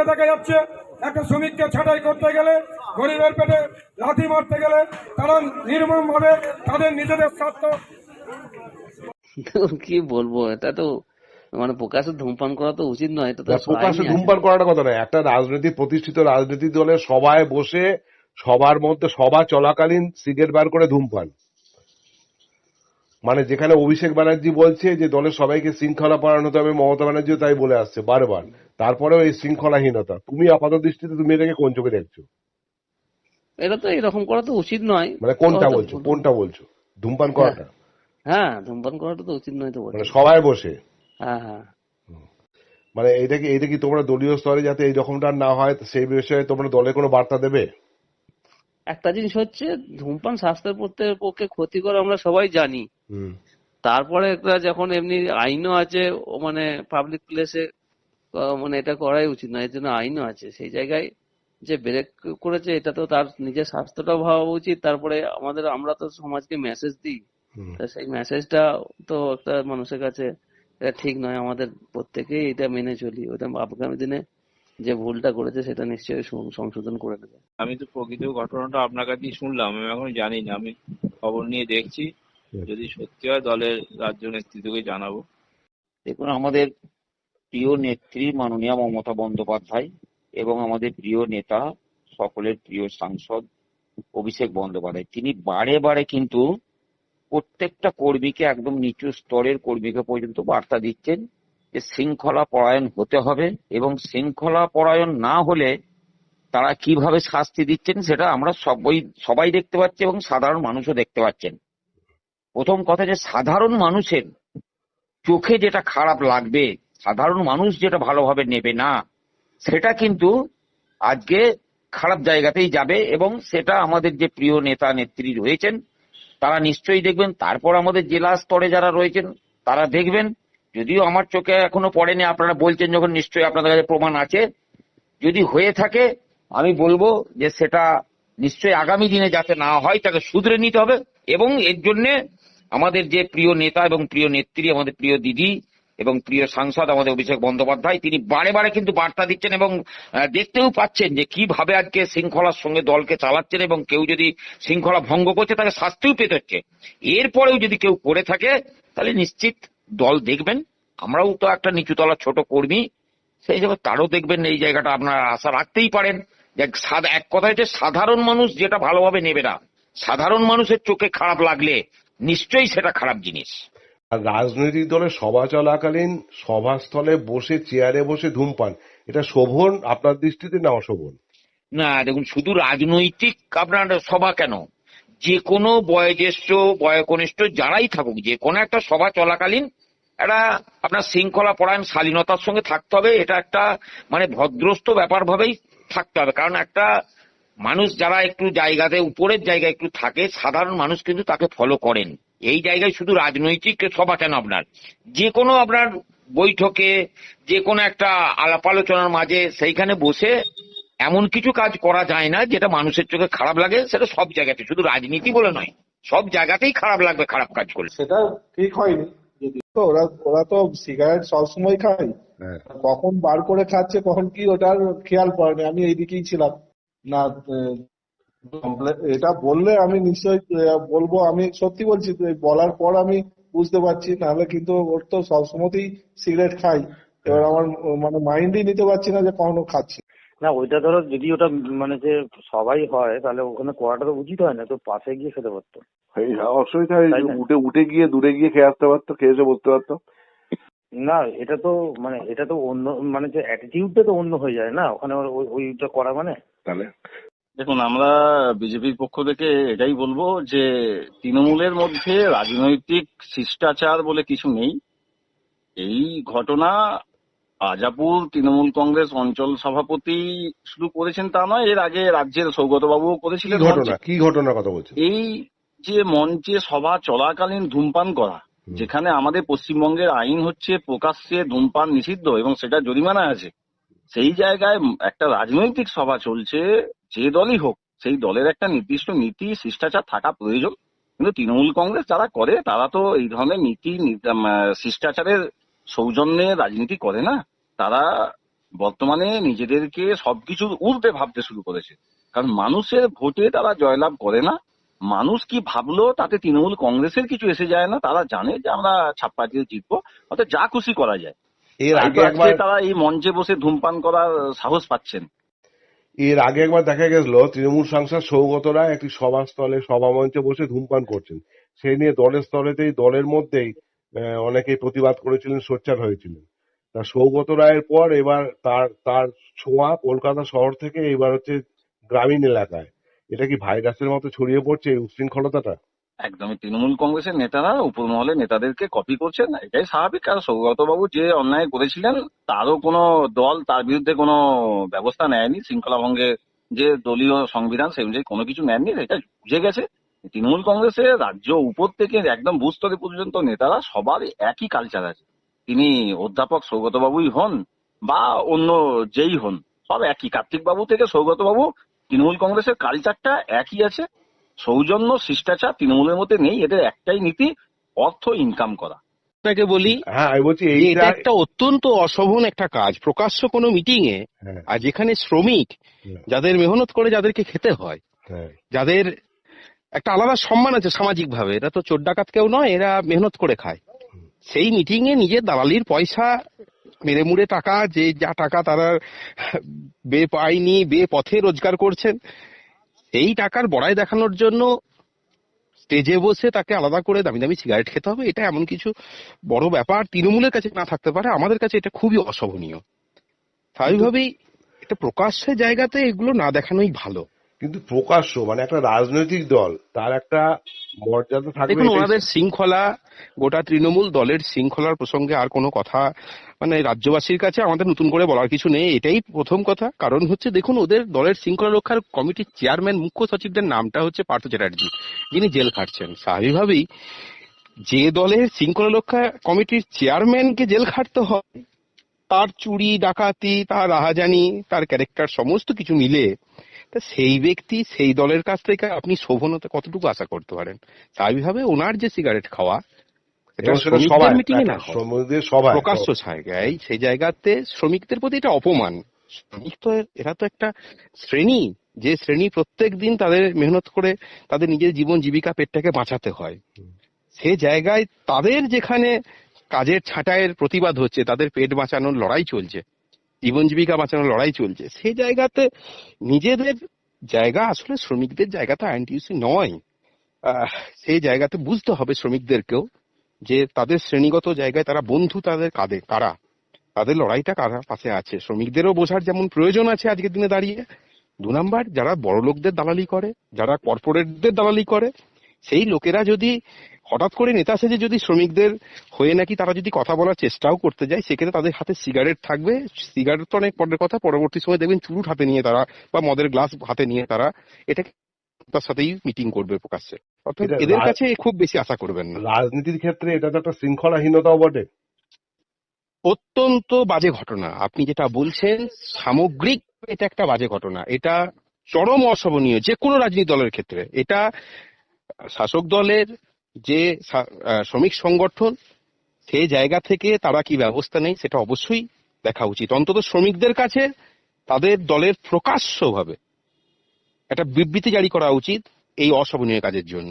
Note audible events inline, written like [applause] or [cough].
আজকে দেখা যাচ্ছে একটা শ্রমিককে ছাঁটাই করতে গেলে গরিবের পেটে লাথি মারতে গেলে তারা নির্মম ভাবে তাদের নিজেদের স্বার্থ [laughs] কি বলব এটা তো মানে প্রকাশ্যে ধূমপান করা তো উচিত নয় এটা তো প্রকাশ্যে ধূমপান করাটা কথা নয় একটা রাজনীতি প্রতিষ্ঠিত রাজনৈতিক দলের সবাই বসে সবার মধ্যে সভা চলাকালীন সিগারেট বার করে ধূমপান। মানে যেখানে অভিষেক ব্যানার্জি বলছে যে দলের সবাইকে শৃঙ্খলা হতে হবে মমতা ব্যানার্জিও তাই বলে আসছে বারবার। তারপরেও এই শৃঙ্খলাহীনতা তুমি আপাত দৃষ্টিতে তুমি এটাকে কোন চোখে দেখছ? এটা তো এরকম করা তো উচিত নয়। মানে কোনটা বলছো? কোনটা বলছো? ধূমপান করাটা? হ্যাঁ ধূমপান করাটা তো উচিত নয় তো মানে সবাই বসে? হ্যাঁ হ্যাঁ। মানে এইটা কি এইটা কি তোমরা দলীয় স্তরে যাতে এই রকমটা না হয় সেই বিষয়ে তোমরা দলে কোনো বার্তা দেবে? একটা জিনিস হচ্ছে ধূমপান স্বাস্থ্যের পক্ষে পক্ষে ক্ষতিকর আমরা সবাই জানি। তারপরে একটা যখন এমনি আইনও আছে ও মানে পাবলিক প্লেসে মানে এটা করাই উচিত নয় এর জন্য আইনও আছে। সেই জায়গায় যে ব্রেক করেছে এটা তো তার নিজের স্বাস্থ্যটাও ভাবা উচিত। তারপরে আমাদের আমরা তো সমাজকে মেসেজ দিই। সেই মেসেজটা তো একটা মানুষের কাছে এটা ঠিক নয়। আমাদের প্রত্যেকেই এটা মেনে চলি। ওটা আগামী দিনে যে ভুলটা করেছে সেটা নিশ্চয়ই সংশোধন করে নেবে আমি তো প্রকৃত ঘটনাটা আপনার কাছেই শুনলাম আমি এখন জানি না আমি খবর নিয়ে দেখছি। যদি সত্যি হয় দলের রাজ্য নেতৃত্বকে জানাব। দেখুন আমাদের প্রিয় নেত্রী মাননীয় মমতা বন্দ্যোপাধ্যায় এবং আমাদের প্রিয় নেতা সকলের প্রিয় সাংসদ অভিষেক বন্দ্যোপাধ্যায় তিনি বারে বারে কিন্তু প্রত্যেকটা কর্মীকে একদম নিচু স্তরের কর্মীকে পর্যন্ত বার্তা দিচ্ছেন। যে শৃঙ্খলা পরায়ণ হতে হবে এবং শৃঙ্খলা পরায়ণ না হলে তারা কীভাবে শাস্তি দিচ্ছেন সেটা আমরা সবাই সবাই দেখতে পাচ্ছি এবং সাধারণ মানুষও দেখতে পাচ্ছেন। প্রথম কথা যে সাধারণ মানুষের চোখে যেটা খারাপ লাগবে, সাধারণ মানুষ যেটা ভালোভাবে নেবে না, সেটা কিন্তু আজকে খারাপ জায়গাতেই যাবে এবং সেটা আমাদের যে প্রিয় নেতা, নেত্রী রয়েছেন, তারা নিশ্চয়ই দেখবেন। তারপর আমাদের জেলা স্তরে যারা রয়েছেন, তারা দেখবেন যদিও আমার চোখে এখনও পড়েনি, আপনারা বলছেন যখন নিশ্চয়ই আপনাদের কাছে প্রমাণ আছে। যদি হয়ে থাকে, আমি বলব যে সেটা নিশ্চয়ই আগামী দিনে যাতে না হয়, তাকে শুধরে নিতে হবে। এবং এর জন্য আমাদের যে প্রিয় নেতা এবং প্রিয় নেত্রী, আমাদের প্রিয় দিদি এবং প্রিয় সাংসদ আমাদের অভিষেক বন্দ্যোপাধ্যায়, তিনি বারে বারে কিন্তু বার্তা দিচ্ছেন এবং দেখতেও পাচ্ছেন যে কীভাবে আজকে শৃঙ্খলার সঙ্গে দলকে চালাচ্ছেন এবং কেউ যদি শৃঙ্খলা ভঙ্গ করছে, তাকে শাস্তিও পেতে হচ্ছে। এরপরেও যদি কেউ করে থাকে, তাহলে নিশ্চিত দল দেখবেন আমরাও তো একটা নিচুতলার ছোট কর্মী সেই হিসাবে তারও দেখবেন এই জায়গাটা আপনারা আশা রাখতেই পারেন। যে এক কথা হচ্ছে সাধারণ মানুষ যেটা ভালোভাবে নেবে না সাধারণ মানুষের চোখে খারাপ লাগলে নিশ্চয়ই সেটা খারাপ জিনিস। আর রাজনৈতিক দলের সভা চলাকালীন সভাস্থলে বসে চেয়ারে বসে ধূমপান এটা শোভন আপনার দৃষ্টিতে না অশোভন? না দেখুন শুধু রাজনৈতিক আপনার সভা কেন? যে কোনো বয়োজ্যেষ্ঠ বয়কনিষ্ঠ যারাই থাকুক যে কোনো একটা সভা চলাকালীন একটা আপনার শৃঙ্খলা পরায়ণ শালীনতার সঙ্গে থাকতে হবে, এটা একটা মানে ভদ্রস্ত ব্যাপার ভাবেই থাকতে হবে। কারণ একটা মানুষ যারা একটু জায়গাতে, উপরের জায়গায় একটু থাকে, সাধারণ মানুষ কিন্তু তাকে ফলো করেন। এই জায়গায় শুধু রাজনৈতিক সভা কেন আপনার? যে কোনো আপনার বৈঠকে যে কোনো একটা আলাপ আলোচনার মাঝে সেইখানে বসে এমন কিছু কাজ করা যায় না যেটা মানুষের চোখে খারাপ লাগে, সেটা সব জায়গাতে। শুধু রাজনীতি বলে নয়, সব জায়গাতেই খারাপ লাগবে, খারাপ কাজ করলে। সেটা ঠিক হয়নি। তো ওরা ওরা তো সিগারেট সবসময় খায়। হ্যাঁ। কখন বার করে খাচ্ছে কখন কি ওটার খেয়াল পড়েনি আমি এইদিকেই ছিলাম। না এটা বললে আমি নিশ্চয়ই বলব। আমি সত্যি বলছি বলার পর আমি বুঝতে পারছি নাহলে কিন্তু ওর তো সবসময়তেই সিগারেট খাই। এবার আমার উম, মানে মাইন্ডই নিতে পারছি না যে কখনো খাচ্ছি। না ওইটা ধরো যদি ওটা মানে যে সবাই হয় তাহলে ওখানে করাটা তো উচিত হয় না তো পাশে গিয়ে খেতে পারতো। অসুবিধা? উঠে উঠে গিয়ে দূরে গিয়ে খেয়ে আসতে পারতো খেয়ে এসে বসতে পারতো। না এটা তো মানে এটা তো অন্য মানে যে অ্যাটিটিউডটা তো অন্য হয়ে যায় না ওখানে ওইটা করা মানে? তাহলে? দেখুন আমরা বিজেপির পক্ষ থেকে এটাই বলব যে তৃণমূলের মধ্যে রাজনৈতিক শিষ্টাচার বলে কিছু নেই। এই ঘটনা আজাপুর তৃণমূল কংগ্রেস অঞ্চল সভাপতি শুরু করেছেন তা নয় এর আগে রাজ্যের সৌগত বাবুও করেছিলেন ঘটনা? কি ঘটনার কথা বলছেন? এই যে মঞ্চে সভা চলাকালীন ধূমপান করা যেখানে আমাদের পশ্চিমবঙ্গের আইন হচ্ছে প্রকাশ্যে ধূমপান নিষিদ্ধ এবং সেটা জরিমানা আছে সেই জায়গায় একটা রাজনৈতিক সভা চলছে যে দলই হোক সেই দলের একটা নির্দিষ্ট নীতি শিষ্টাচার থাকা প্রয়োজন। কিন্তু তৃণমূল কংগ্রেস যারা করে তারা তো এই ধরনের নীতি শিষ্টাচারের সৌজন্যে রাজনীতি করে না তারা বর্তমানে নিজেদেরকে সবকিছুর উল্টে ভাবতে শুরু করেছে। কারণ মানুষের ভোটে তারা জয়লাভ করে না মানুষ কি ভাবলো তাতে তৃণমূল কংগ্রেসের কিছু এসে যায় না তারা জানে যে আমরা ছাপ্পা দিয়ে জিতবো অর্থাৎ যা খুশি করা যায়। এর আগে একবার তারা এই মঞ্চে বসে ধূমপান করার সাহস পাচ্ছেন। এর আগে একবার দেখা গেছিল তৃণমূল সাংসদ সৌগত রায় একটি সভাস্থলে সভামঞ্চে বসে ধূমপান করছেন। সেই নিয়ে দলের স্তরেতেই দলের মধ্যেই অনেকেই প্রতিবাদ করেছিলেন, সোচ্চার হয়েছিলেন। তা সৌগত রায়ের পর এবার তার তার ছোঁয়া কলকাতা শহর থেকে এবার হচ্ছে গ্রামীণ এলাকায়। এটা কি ভাইরাসের মতো ছড়িয়ে পড়ছে এই উচ্ছৃঙ্খলতাটা? একদমই। তৃণমূল কংগ্রেসের নেতারা উপরমহলে নেতাদেরকে কপি করছেন এটাই স্বাভাবিক। কারণ সৌগত বাবু যে অন্যায় করেছিলেন, তারও কোনো দল তার বিরুদ্ধে কোনো ব্যবস্থা নেয়নি। শৃঙ্খলা ভঙ্গে যে দলীয় সংবিধান, সেই অনুযায়ী কোনো কিছু নেননি, এটা বুঝে গেছে। তৃণমূল কংগ্রেসের রাজ্য উপর থেকে একদম বুস্তরে পর্যন্ত নেতারা সবার একই কালচার আছে। তিনি অধ্যাপক সৌগত বাবুই হন বা অন্য যেই হন সব একই। কার্তিক বাবু থেকে সৌগত বাবু তৃণমূল কংগ্রেসের কালচারটা একই আছে। সৌজন্য শিষ্টাচার তৃণমূলের মধ্যে নেই এদের একটাই নীতি অর্থ ইনকাম করা। আপনাকে বলি হ্যাঁ এটা একটা অত্যন্ত অশোভন একটা কাজ। প্রকাশ্য কোনো মিটিং এ হ্যাঁ। আর যেখানে শ্রমিক যাদের মেহনত করে যাদেরকে খেতে হয় হ্যাঁ। যাদের একটা আলাদা সম্মান আছে সামাজিক ভাবে এরা তো চোর ডাকাত কেউ নয়, এরা মেহনত করে খায়। সেই মিটিং এ নিজের দালালির পয়সা মেরে মুড়ে টাকা, যে যা টাকা তারা বে পায়নি, বে পথে রোজগার করছেন, সেই টাকার বড়াই দেখানোর জন্য স্টেজে বসে তাকে আলাদা করে দামি দামি সিগারেট খেতে হবে। এটা এমন কিছু বড় ব্যাপার। তৃণমূলের কাছে না থাকতে পারে, আমাদের কাছে এটা খুবই অশোভনীয়। স্বাভাবিকভাবেই এটা প্রকাশ্যের জায়গাতে এগুলো না দেখানোই ভালো। কিন্তু প্রকাশ্য মানে একটা রাজনৈতিক দল তার একটা মর্যাদা থাকবে দেখুন ওনাদের শৃঙ্খলা গোটা তৃণমূল দলের শৃঙ্খলার প্রসঙ্গে আর কোনো কথা মানে রাজ্যবাসীর কাছে আমাদের নতুন করে বলার কিছু নেই এটাই প্রথম কথা। কারণ হচ্ছে দেখুন ওদের দলের শৃঙ্খলা রক্ষার কমিটির চেয়ারম্যান মুখ্য সচিবদের নামটা হচ্ছে পার্থ চ্যাটার্জি যিনি জেল খাটছেন। স্বাভাবিকভাবেই যে দলের শৃঙ্খলা রক্ষা কমিটির চেয়ারম্যানকে জেল খাটতে হয় তার চুরি ডাকাতি তার রাহাজানি তার ক্যারেক্টার সমস্ত কিছু মিলে তা সেই ব্যক্তি সেই দলের কাছ থেকে আপনি শোভনতা কতটুকু আশা করতে পারেন? স্বাভাবিকভাবে ওনার যে সিগারেট খাওয়া হয়। প্রকাশ্য জায়গায় সেই জায়গাতে শ্রমিকদের প্রতি এটা অপমান। শ্রমিক তো এরা তো একটা শ্রেণি যে শ্রেণি প্রত্যেক দিন তাদের মেহনত করে তাদের নিজের জীবন জীবিকা পেটটাকে বাঁচাতে হয়। সে জায়গায় তাদের যেখানে কাজের ছাঁটাইয়ের প্রতিবাদ হচ্ছে তাদের পেট বাঁচানোর লড়াই চলছে জীবন জীবিকা বাঁচানোর লড়াই চলছে সেই জায়গাতে নিজেদের জায়গা, আসলে শ্রমিকদের জায়গাটা আইনটিউসি নয়। সেই জায়গাতে বুঝতে হবে শ্রমিকদেরকেও যে তাদের শ্রেণীগত জায়গায় তারা বন্ধু তাদের কাঁধে, কারা? তাদের লড়াইটা কারা পাশে আছে? শ্রমিকদেরও বোঝার যেমন প্রয়োজন আছে আজকের দিনে দাঁড়িয়ে, দু নাম্বার, যারা বড় লোকদের দালালি করে, যারা কর্পোরেটদের দালালি করে সেই লোকেরা যদি হঠাৎ করে নেতা সেজে যদি শ্রমিকদের হয়ে নাকি তারা যদি কথা বলার চেষ্টাও করতে যায় সেক্ষেত্রে তাদের হাতে সিগারেট থাকবে। সিগারেট তো অনেক পরের কথা। পরবর্তী সময় দেখবেন চুরুট হাতে নিয়ে তারা বা মদের গ্লাস হাতে নিয়ে তারা এটাকে তার সাথেই মিটিং করবে প্রকাশ্যে। অর্থাৎ এদের কাছে খুব বেশি আশা করবেন না। রাজনীতির ক্ষেত্রে এটা তো একটা শৃঙ্খলাহীনতাও বটে। অত্যন্ত বাজে ঘটনা। আপনি যেটা বলছেন সামগ্রিক এটা একটা বাজে ঘটনা। এটা চরম অশোভনীয় যে কোনো রাজনৈতিক দলের ক্ষেত্রে। এটা শাসক দলের যে শ্রমিক সংগঠন, সেই জায়গা থেকে তারা কি ব্যবস্থা নেই সেটা অবশ্যই দেখা উচিত। অন্তত শ্রমিকদের কাছে তাদের দলের প্রকাশ্যভাবে একটা বিবৃতি জারি করা উচিত এই অশোভনীয় কাজের জন্য।